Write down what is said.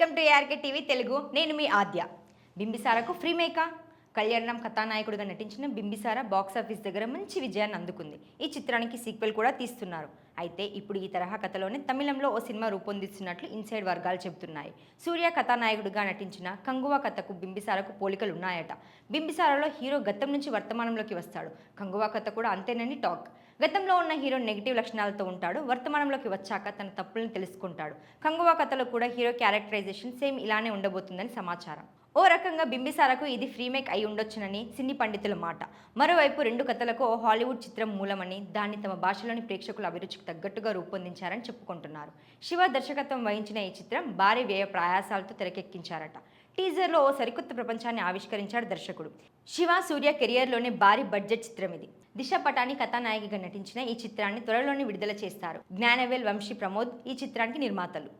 KRK TV Telugu. నేను మీ ఆద్య. బింబిసారకు free Meka కళ్యాణం కథానాయకుడిగా నటించిన బింబిసార బాక్సాఫీస్ దగ్గర మంచి విజయాన్ని అందుకుంది. ఈ చిత్రానికి సీక్వెల్ కూడా తీస్తున్నారు. అయితే ఇప్పుడు ఈ తరహా కథలోనే తమిళంలో ఓ సినిమా రూపొందిస్తున్నట్లు ఇన్సైడ్ వర్గాలు చెబుతున్నాయి. సూర్య కథానాయకుడిగా నటించిన కంగువా కథకు బింబిసారకు పోలికలు ఉన్నాయట. బింబిసారలో హీరో గతం నుంచి వర్తమానంలోకి వస్తాడు. కంగువా కథ కూడా అంతేనని టాక్. గతంలో ఉన్న హీరో నెగిటివ్ లక్షణాలతో ఉంటాడు. వర్తమానంలోకి వచ్చాక తన తప్పులను తెలుసుకుంటాడు. కంగువా కథలో కూడా హీరో క్యారెక్టరైజేషన్ సేమ్ ఇలానే ఉండబోతుందని సమాచారం. ఓ రకంగా బింబిసారకు ఇది ఫ్రీమేక్ అయి ఉండొచ్చునని సినీ పండితుల మాట. మరోవైపు రెండు కథలకు ఓ హాలీవుడ్ చిత్రం మూలమని దాన్ని తమ భాషలోని ప్రేక్షకుల అభిరుచికి తగ్గట్టుగా రూపొందించారని చెప్పుకుంటున్నారు. శివ దర్శకత్వం వహించిన ఈ చిత్రం భారీ వ్యయ ప్రయాసాలతో తెరకెక్కించారట. టీజర్లో ఓ సరికొత్త ప్రపంచాన్ని ఆవిష్కరించాడు దర్శకుడు. శివ సూర్య కెరియర్లోనే భారీ బడ్జెట్ చిత్రం ఇది దిశ పటాని కథానాయికగా నటించిన ఈ చిత్రాన్ని త్వరలోనే విడుదల చేస్తారు. జ్ఞానవేల్ వంశీ ప్రమోద్ ఈ చిత్రానికి నిర్మాతలు.